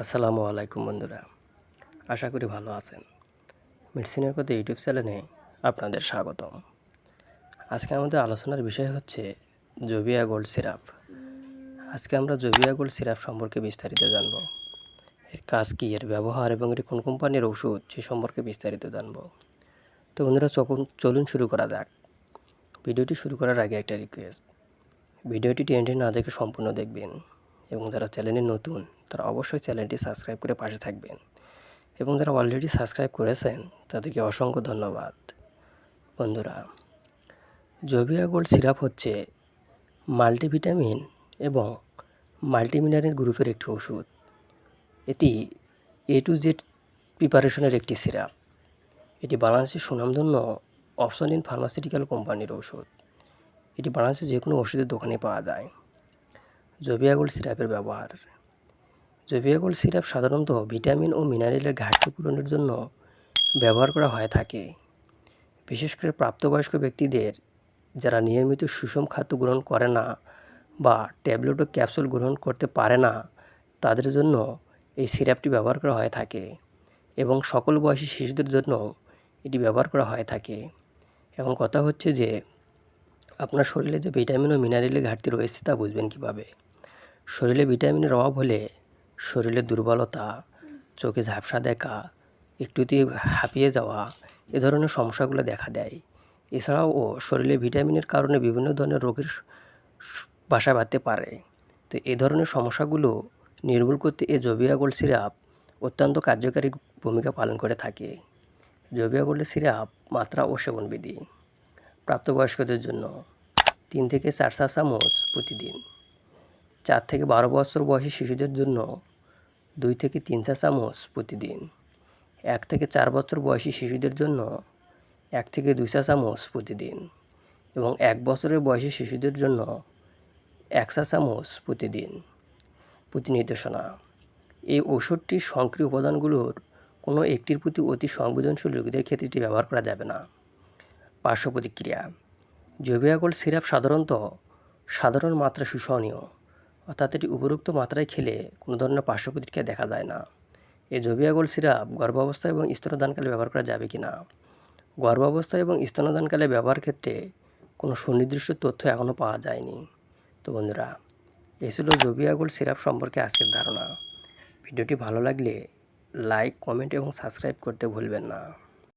আসসালামু আলাইকুম বন্ধুরা। আশা করি ভালো আছেন। মেডিসিনের কথা ইউটিউব চ্যানেলে আপনাদের স্বাগতম। আজকে আমাদের আলোচনার বিষয় হচ্ছে জবিয়া গোল্ড সিরাপ। আজকে আমরা জবিয়া গোল্ড সিরাপ সম্পর্কে বিস্তারিত জানব। এর কাজ কী, এর ব্যবহার এবং এটি কোন কোম্পানির ওষুধ, সে সম্পর্কে বিস্তারিত জানব। তো বন্ধুরা, চলুন শুরু করা যাক। ভিডিওটি শুরু করার আগে একটা রিকোয়েস্ট ভিডিওটি টেন্ডে না দেখে সম্পূর্ণ দেখবেন। এবং যারা চ্যানেলে নতুন, তারা অবশ্যই চ্যানেলটি সাবস্ক্রাইব করে পাশে থাকবেন। এবং যারা অলরেডি সাবস্ক্রাইব করেছেন, তাদেরকে অসংখ্য ধন্যবাদ। বন্ধুরা জবিয়া গোল্ড সিরাপ হচ্ছে মাল্টিভিটামিন এবং মাল্টিমিনারেল গ্রুপের একটি ওষুধ। এটি এ টু জেড প্রিপারেশনের একটি সিরাপ। এটি বাংলাদেশের সুনামধন্য অপশন ইন ফার্মাসিউটিক্যাল কোম্পানির ওষুধ। এটি বাংলাদেশের যে কোনো ওষুধের দোকানে পাওয়া যায়। জবিয়া গোল্ড সিরাপের ব্যবহার। জবিয়া গোল্ড সিরাপ সাধারণত ভিটামিন ও মিনারেলের ঘাটতি পূরণের জন্য ব্যবহার করা হয়ে থাকে। বিশেষ করে প্রাপ্তবয়স্ক ব্যক্তিদের যারা নিয়মিত সুষম খাদ্য গ্রহণ করে না বা ট্যাবলেট ও ক্যাপসুল গ্রহণ করতে পারে না, তাদের জন্য এই সিরাপটি ব্যবহার করা হয়ে থাকে এবং সকল বয়সী শিশুদের জন্য এটি ব্যবহার করা হয়ে থাকে। এখন কথা হচ্ছে যে, আপনার শরীরে যে ভিটামিন ও মিনারেলের ঘাটতি রয়েছে তা বুঝবেন কীভাবে? শরীরে ভিটামিনের অভাব হলে শরীরে দুর্বলতা, চোখে ঝাপসা দেখা একটুতেই হাঁপিয়ে যাওয়া, এ ধরনের সমস্যাগুলো দেখা দেয়। এছাড়াও শরীরে ভিটামিনের কারণে বিভিন্ন ধরনের রোগের বাসা বাঁধতে পারে। তো এ ধরনের সমস্যাগুলো নির্মূল করতে এ জবিয়া গোল্ড সিরাপ অত্যন্ত কার্যকারী ভূমিকা পালন করে থাকে। জবিয়া গোল্ডের সিরাপ মাত্রা ও সেবনবিধি। প্রাপ্তবয়স্কদের জন্য তিন থেকে চার চা চামচ প্রতিদিন। চার থেকে বারো বছর বয়সী শিশুদের জন্য দুই থেকে তিন চা চামচ প্রতিদিন। এক থেকে চার বছর বয়সী শিশুদের জন্য এক থেকে দুই চা চামচ প্রতিদিন এবং এক বছরের বয়সী শিশুদের জন্য এক চা চামচ প্রতিদিন। প্রতি নির্দেশনা এই ওষুধটির সক্রিয় উপাদানগুলোর কোনো একটির প্রতি অতি সংবেদনশীল রোগীদের ক্ষেত্রে এটি ব্যবহার করা যাবে না। পার্শ্ব প্রতিক্রিয়া জবিয়া গোল্ড সিরাপ সাধারণত সাধারণ মাত্রা সুসহনীয়। অর্থাৎ এটি উপরোক্ত মাত্রায় খেলে কোনো ধরনের পার্শ্ব প্রতিক্রিয়া দেখা যায় না। এই জবিয়া গোল্ড সিরাপ গর্ভাবস্থা এবং স্তনদানকালে ব্যবহার করা যাবে কি না গর্ভাবস্থা এবং স্তনদানকালে ব্যবহার ক্ষেত্রে কোনো সুনির্দিষ্ট তথ্য এখনও পাওয়া যায়নি। তো বন্ধুরা, এই ছিল জবিয়া গোল্ড সিরাপ সম্পর্কে আজকের ধারণা। ভিডিওটি ভালো লাগলে লাইক, কমেন্ট এবং সাবস্ক্রাইব করতে ভুলবেন না।